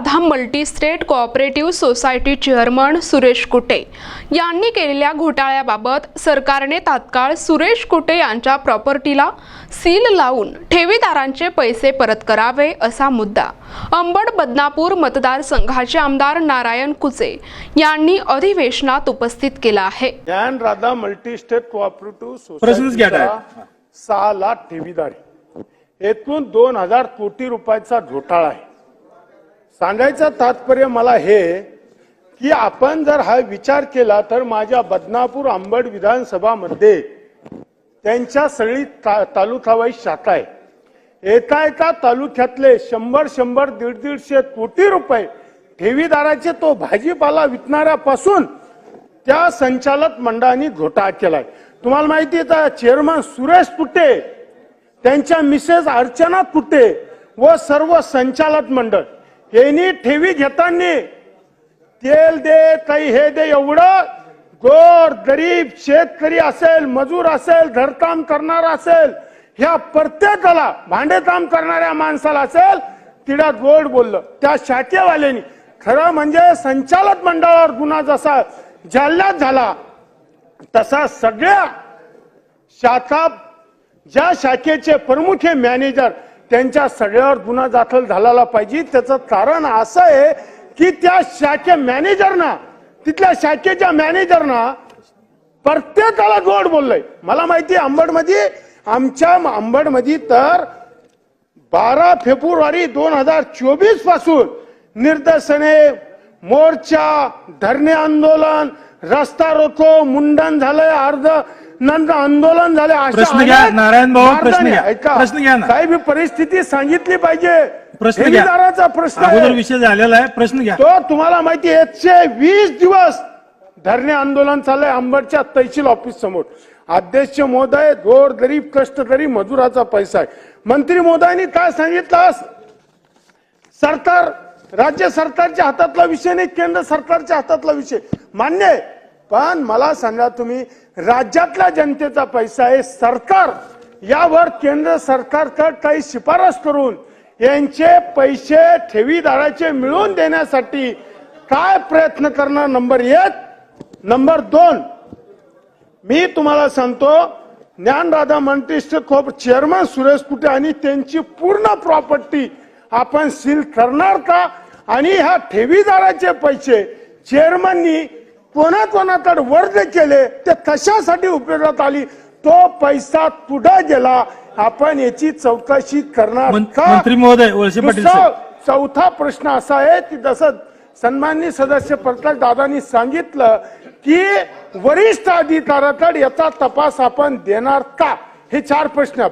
Radha multi state cooperative society chairman Suresh Kute यांनी केलेल्या घोटाळ्याबाबत सरकारने तात्काळ सुरेश कुटे यांच्या प्रॉपर्टीला सील लावून ठेवीदारांचे पैसे परत करावे असा मुद्दा अंबड बदनापूर मतदारसंघाचे आमदार नारायण कुचे यांनी अधिवेशनात उपस्थित केला आहे ज्ञान राधा मल्टी स्टेट कोऑपरेटिव्ह. सहा लाख ठेवीदार आहे. एकूण दोन हजार कोटी रुपयाचा घोटाळा आहे सांगायचं तात्पर्य मला हे की आपण जर हा विचार केला तर माझ्या बदनापूर आंबड विधानसभामध्ये त्यांच्या सगळी ता, तालुकावाई शाखा आहे. एका एका तालुक्यातले शंभर शंभर दीड दीडशे कोटी रुपये ठेवीदाराचे तो भाजीपाला विकणाऱ्यापासून त्या संचालक मंडळाने घोटाळा केलाय. तुम्हाला माहिती आहे का चेअरमन सुरेश कुटे त्यांच्या मिसेस अर्चना कुटे व सर्व संचालक मंडळ यांनी ठेवी घेताना. तेल दे काही हे दे एवढं गोर गरीब शेतकरी असेल मजूर असेल घरकाम करणारा असेल ह्या प्रत्येकाला भांडेकाम करणाऱ्या माणसाला असेल तिला गोड बोललं. त्या शाखेवाल्यांनी. खरं म्हणजे संचालक मंडळावर गुन्हा जसा जालन्यात झाला तसा सगळ्या शाखा ज्या शाखेचे प्रमुख हे मॅनेजर त्यांच्या सगळ्यावर गुन्हा दाखल झालेला पाहिजे. त्याचं कारण असं आहे की त्या शाखे मॅनेजरना तिथल्या शाखेच्या मॅनेजरना प्रत्येकाला गोड बोललंय. मला माहिती आहे अंबडमध्ये आमच्या अंबडमध्ये तर बारा फेब्रुवारी दोन हजार चोवीसपासून निर्दर्शने मोर्चा धरणे आंदोलन रस्ता रोको मुंडन झालंय अर्ध नंतर आंदोलन झाले. प्रश्न घ्या, नारायण भाऊ, प्रश्न घ्या. प्रश्न घ्या ना. साहेब ही परिस्थिती सांगितली पाहिजे. प्रश्न घ्या. प्रश्न अगोदर विषय झालेला आहे प्रश्न घ्या. तो तुम्हाला माहिती एकशे वीस दिवस धरणे आंदोलन चाललंय अंबडच्या तहसील ऑफिस समोर. अध्यक्ष महोदय गोर गरीब कष्टकरी मजुराचा पैसा आहे. मंत्री महोदयांनी काय सांगितलं सरकार राज्य सरकारच्या हातातला विषय नाही केंद्र सरकारच्या हातातला विषय. मान्य आहे पण मला सांगा तुम्ही राज्यातल्या जनतेचा पैसा आहे सरकार. यावर केंद्र सरकारकडे काही शिफारस करून यांचे पैसे ठेवीदाराचे मिळवून देण्यासाठी काय प्रयत्न करणार? नंबर एक. नंबर दोन. मी तुम्हाला सांगतो ज्ञानराधा मंत्रिस्ट खोप चेअरमन सुरेश कुटे आणि त्यांची पूर्ण प्रॉपर्टी आपण सील करणार का? आणि ह्या ठेवीदाराचे पैसे चेअरमननी कोणा कोणाकडे वर्ग केले ते कशासाठी उपयोगात आली? तो पैसा पुढे गेला? आपण याची चौकशी करणार मंत्री महोदय, वळसे पाटील. चौथा प्रश्न असा आहे की जसं सन्माननीय सदस्य प्रकाश दादांनी सांगितलं की वरिष्ठ अधिकाऱ्याकडे याचा तपास आपण देणार का? हे चार प्रश्न.